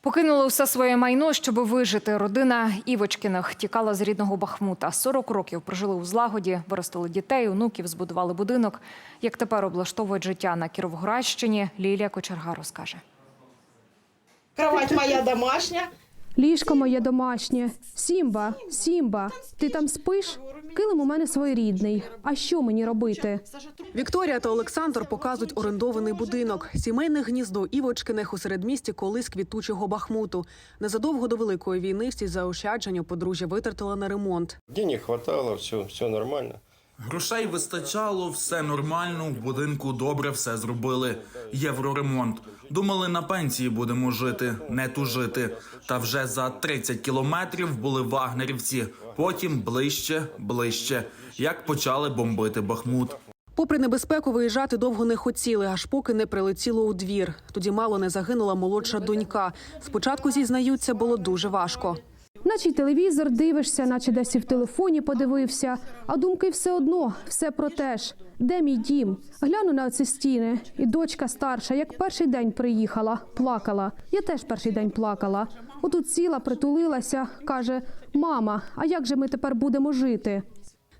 Покинула усе своє майно, щоб вижити. Родина Івочкиних тікала з рідного Бахмута. 40 років прожили у злагоді, виростили дітей, онуків, збудували будинок. Як тепер облаштовують життя на Кіровоградщині, Лілія Кочерга розкаже. Кровать моя домашня. Ліжко моє домашнє. Сімба, Сімба, ти там спиш? Килим у мене своєрідний. А що мені робити? Вікторія та Олександр показують орендований будинок. Сімейне гніздо Івочкиних у середмісті колись квітучого Бахмуту. Незадовго до великої війни всі заощадження подружжя витратила на ремонт. Денег хватало, все, все нормально. Грошей вистачало, все нормально, в будинку добре все зробили. Євроремонт. Думали, на пенсії будемо жити, не тужити. Та вже за 30 кілометрів були вагнерівці. Потім ближче, ближче. Як почали бомбити Бахмут. Попри небезпеку, виїжджати довго не хотіли, аж поки не прилетіло у двір. Тоді мало не загинула молодша донька. Спочатку зізнаються, було дуже важко. Наче й телевізор дивишся, наче десь і в телефоні подивився, а думки все одно, все про те ж. Де мій дім? Гляну на ці стіни, і дочка старша, як перший день приїхала, плакала. Я теж перший день плакала. Отут сіла, притулилася, каже: Мама, а як же ми тепер будемо жити?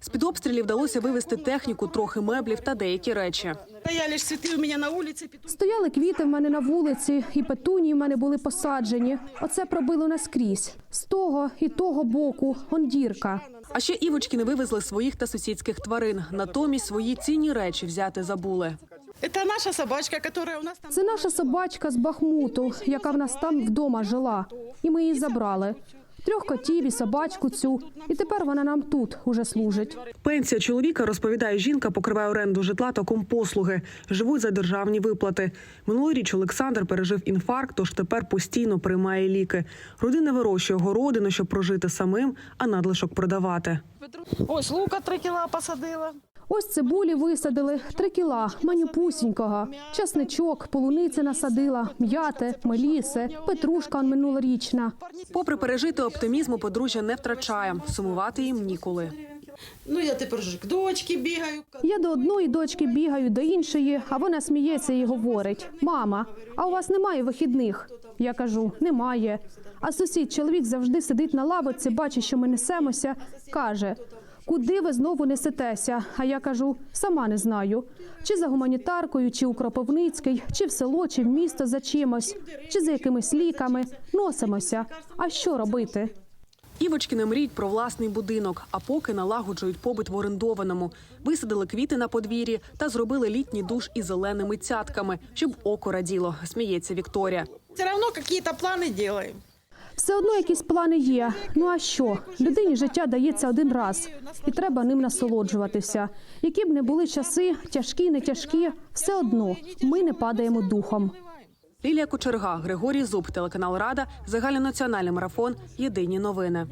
З під обстрілів вдалося вивезти техніку, трохи меблів та деякі речі. Стояли ж цветы у меня на улице. петух- Стояли квіти в мене на вулиці, і петунії в мене були посаджені. Оце пробило наскрізь. З того і того боку, он дірка. А ще Івочкини вивезли своїх та сусідських тварин. Натомість свої цінні речі взяти забули. Это наша собачка, которая у нас там... Це наша собачка з Бахмуту, яка в нас там вдома жила. І ми її забрали. Трьох котів і собачку цю. І тепер вона нам тут уже служить. Пенсія чоловіка, розповідає жінка, покриває оренду житла та компослуги. Живуть за державні виплати. Минулоріч Олександр пережив інфаркт, тож тепер постійно приймає ліки. Родина вирощує городину, щоб прожити самим, а надлишок продавати. Ось лука три кіла посадила. Ось цибулі висадили, три кіла, манюпусінького, часничок, полуниці насадила, м'яти, меліси, петрушка минулорічна. Попри пережити оптимізму, подружжя не втрачає. Сумувати їм ніколи. Ну, я тепер ж к дочці бігаю. Я до одної дочки бігаю, до іншої, а вона сміється і говорить: Мама, а у вас немає вихідних? Я кажу, немає. А сусід, чоловік завжди сидить на лавочці, бачить, що ми несемося, каже. Куди ви знову несетеся? А я кажу, сама не знаю. Чи за гуманітаркою, чи у Кропивницький, чи в село, чи в місто за чимось, чи за якимись ліками. Носимося. А що робити? Івочкини мріють про власний будинок, а поки налагоджують побит в орендованому. Висадили квіти на подвір'ї та зробили літній душ із зеленими цятками, щоб око раділо. Сміється Вікторія. Все равно какие-то планы делаем. Все одно якісь плани є. Ну а що? Людині життя дається один раз, і треба ним насолоджуватися. Які б не були часи, тяжкі, не тяжкі, все одно ми не падаємо духом. Лілія Кочерга, Григорій Зуб, телеканал Рада, загальнонаціональний марафон. Єдині новини.